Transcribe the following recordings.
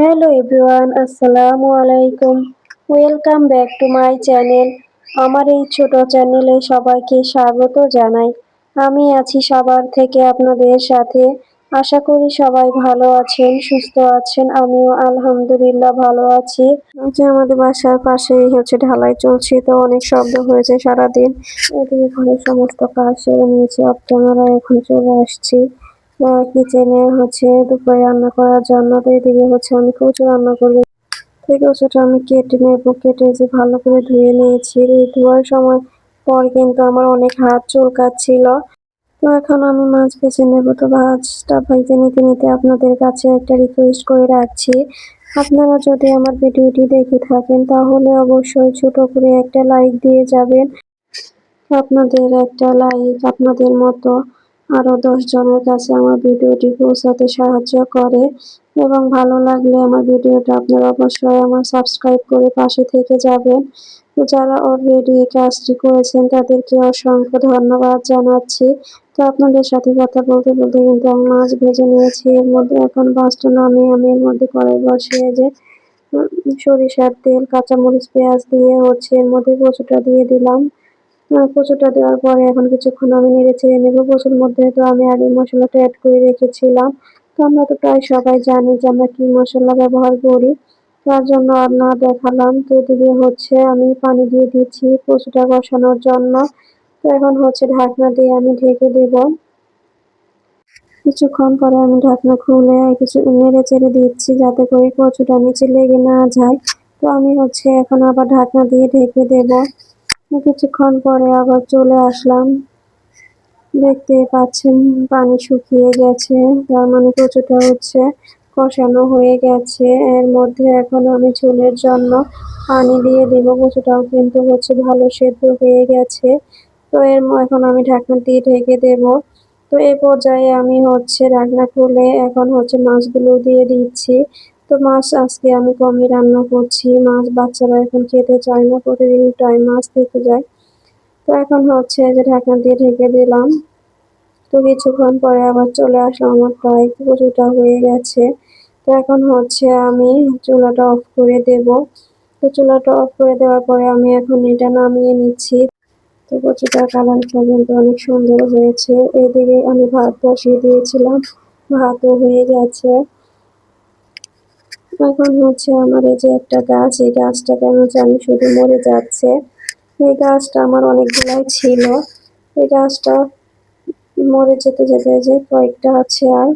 Hello everyone, আসসালামু আলাইকুম। Welcome back to my channel আমার এই ছোট চ্যানেলে সবাইকে স্বাগত জানাই। আমি আছি সবার থেকে আপনাদের সাথে। আশা করি সবাই ভালো আছেন, সুস্থ আছেন। আমিও আলহামদুলিল্লাহ ভালো আছি। যে আমাদের বাসার পাশেই হচ্ছে ঢালাই চলছে, তো অনেক শব্দ হয়েছে সারাদিন। এদিকে ঘরের সমস্ত কাজ সেরে নিয়েছি ক্যামেরা এখন চলে আসছি। কিচেনে হচ্ছে দুপুরে রান্না করার জন্য। তো এদিকে হচ্ছে আমি কচু রান্না করব। তো কচুটা আমি কেটে নেব। কেটে যে ভালো করে ধুয়ে নিয়েছি। এই ধোয়ার সময় পর কিন্তু আমার অনেক হাত চুলকাচ্ছিল। তো এখন আমি মাছ বেছে নেব। তো মাছটা ভাইতে নিতে নিতে আপনাদের কাছে একটা রিকোয়েস্ট করে রাখছি। আপনারা যদি আমার ভিডিওটি দেখে থাকেন, তাহলে অবশ্যই ছোট করে একটা লাইক দিয়ে যাবেন। আপনাদের একটা লাইক আপনাদের মতো। আরও জনের কাছে আমার ভিডিওটি পৌঁছাতে সাহায্য করে এবং ভালো লাগলে আমার ভিডিওটা আপনারা অবশ্যই আমার সাবস্ক্রাইব করে পাশে থেকে যাবেন। তো যারা অলরেডি এই কাজটি করেছেন, তাদেরকে অসংখ্য ধন্যবাদ জানাচ্ছি। তো আপনাদের সাথে কথা বলতে বলতে কিন্তু আমি মাছ ভেজে নিয়েছি, এর মধ্যে এখন মাছটা নামিয়ে আমি এর মধ্যে কড়াই বসিয়ে যে সরিষার তেল, কাঁচামরিচ, পেঁয়াজ দিয়ে হচ্ছে এর মধ্যে কচুটা দিয়ে দিলাম। কচুটা দেওয়ার পরে এখন কিছুক্ষণ আমি নেড়ে ছেড়ে নেব। কচুর মধ্যে তো আমি আগে মশলাটা অ্যাড করে রেখেছিলাম। তো আমরা তো প্রায় সবাই জানি যে আমরা কী মশলা ব্যবহার করি। তার জন্য আর না দেখালাম। তো এদিকে হচ্ছে আমি পানি দিয়ে দিচ্ছি কচুটা বসানোর জন্য। তো এখন হচ্ছে ঢাকনা দিয়ে আমি ঢেকে দেব। কিছুক্ষণ পরে আমি ঢাকনা খুলে কিছু নেড়ে চেড়ে দিচ্ছি যাতে করে কচুটা নিচে লেগে না যায়। তো আমি হচ্ছে এখন আবার ঢাকনা দিয়ে ঢেকে দেবো। কিছুক্ষণ পরে আবার চলে আসলাম। দেখতে পাচ্ছেন, পানি শুকিয়ে গেছে। তার মানে কচুটা হচ্ছে কষানো হয়ে গেছে। এর মধ্যে এখন আমি চুলের জন্য পানি দিয়ে দিব। কচুটাও কিন্তু হচ্ছে ভালো সেদ্ধ হয়ে গেছে। তো এর এখন আমি ঢাকনা দিয়ে ঢেকে দেব। তো এই পর্যায়ে আমি হচ্ছে ঢাকনা খুলে এখন হচ্ছে মাছগুলো দিয়ে দিচ্ছি। তো মাছ আজকে আমি কমই রান্না করছি। মাছ বাচ্চারা এখন খেতে চায় না, প্রতিদিন টাইম মাছ থেকে যায়। তো এখন হচ্ছে যে ঢাকনা দিয়ে ঢেকে দিলাম। তো কিছুক্ষণ পরে আবার চলে আসলাম, আমার প্রায় কচুটা হয়ে গেছে। তো এখন হচ্ছে আমি চুলাটা অফ করে দেব। তো চুলাটা অফ করে দেওয়ার পরে আমি এখন এটা নামিয়ে নিচ্ছি। তো কচুটার কালারটা কিন্তু অনেক সুন্দর হয়েছে। এদিকে আমি ভাত বসিয়ে দিয়েছিলাম, ভাতও হয়ে গেছে। এখন হচ্ছে আমার এই যে একটা গাছ, এই গাছটা কেন জানি শুধু মরে যাচ্ছে। এই গাছটা আমার অনেকগুলাই ছিল। এই গাছটা মরে যেতে যেতে যে কয়েকটা আছে আর।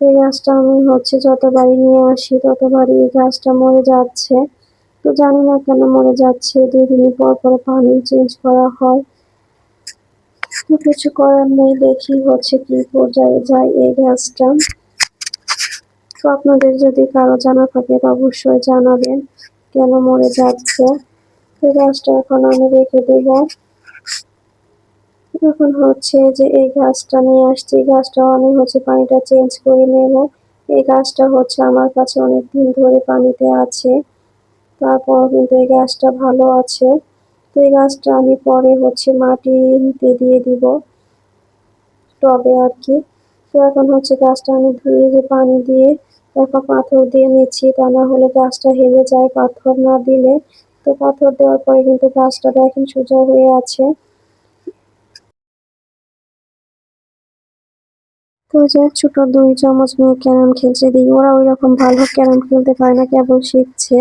এই গাছটা আমি হচ্ছে যতবারই নিয়ে আসি, ততবারই এই গাছটা মরে যাচ্ছে। তো জানি না কেন মরে যাচ্ছে। দুই দিন পর পর পানি চেঞ্জ করা হয়। তো কিছু করার নেই, দেখি হচ্ছে কি পর্যায়ে যায় এই গাছটা। তো আপনাদের যদি কারও জানা থাকে অবশ্যই জানাবেন। কেন মরে যাচ্ছে? এই গাছটা এখন আমি রেখে দেব। এখন হচ্ছে যে এই গাছটা নিয়ে আসছি। গাছটা আমি হচ্ছে পানিটা চেঞ্জ করে নেব। এই গাছটা হচ্ছে আমার কাছে অনেক দিন ধরে পানিতে আছে। তারপর কিন্তু এই গাছটা ভালো আছে। তো এই গাছটা আমি পরে হচ্ছে মাটিতে দিয়ে দিব। টবে আর কি। তো এখন হচ্ছে গাছটা আমি ধুয়ে যে পানি দিয়ে তারপর পাথর দিয়ে নিচ্ছি, তা না হলে গাছটা হেলে যায়। পাথর না দিলে তো পাথর দেওয়ার পরে কিন্তু গাছটা দেখেন সোজা হয়ে আছে। তো যে ছোট দুই চামচ মেয়ে ক্যারাম খেলছে। দিই ওরা ওই রকম ভালো ক্যারাম খেলতে পারে না, কেবল শিখছে।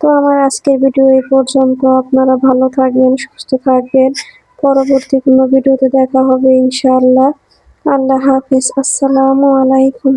তো আমার আজকের ভিডিও এই পর্যন্ত। আপনারা ভালো থাকবেন, সুস্থ থাকবেন। পরবর্তী কোনো ভিডিওতে দেখা হবে ইনশাআল্লাহ। আল্লাহ হাফিজ। আসসালামু আলাইকুম।